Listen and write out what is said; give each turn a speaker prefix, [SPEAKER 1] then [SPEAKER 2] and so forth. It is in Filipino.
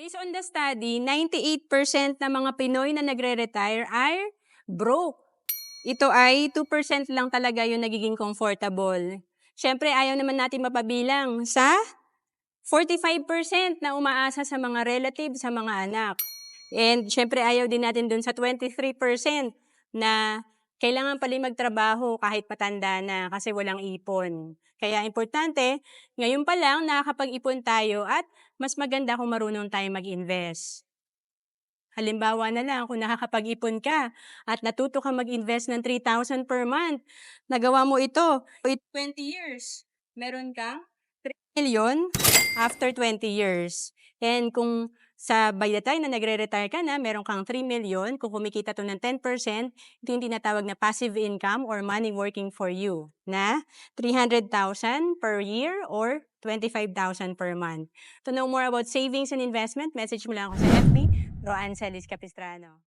[SPEAKER 1] Based on the study, 98% ng mga Pinoy na nagre-retire ay broke. Ito ay 2% lang talaga yung nagiging comfortable. Siyempre, ayaw naman natin mapabilang sa 45% na umaasa sa mga relatives, sa mga anak. And siyempre, ayaw din natin dun sa 23% na kailangan pala magtrabaho kahit patanda na kasi walang ipon. Kaya importante, ngayon pa lang nakakapag-ipon tayo at mas maganda kung marunong tayo mag-invest. Halimbawa na lang, kung nakakapag-ipon ka at natuto ka mag-invest ng 3,000 per month, nagawa mo ito, with 20 years, meron kang 3 million after 20 years. And kung sa by the time na nagre-retire ka na, meron kang 3 million, kung kumikita to ng 10%, ito yung tinatawag na passive income or money working for you na 300,000 per year or 25,000 per month. To know more about savings and investment, message mo lang ako sa FB, Roan Celis Capistrano.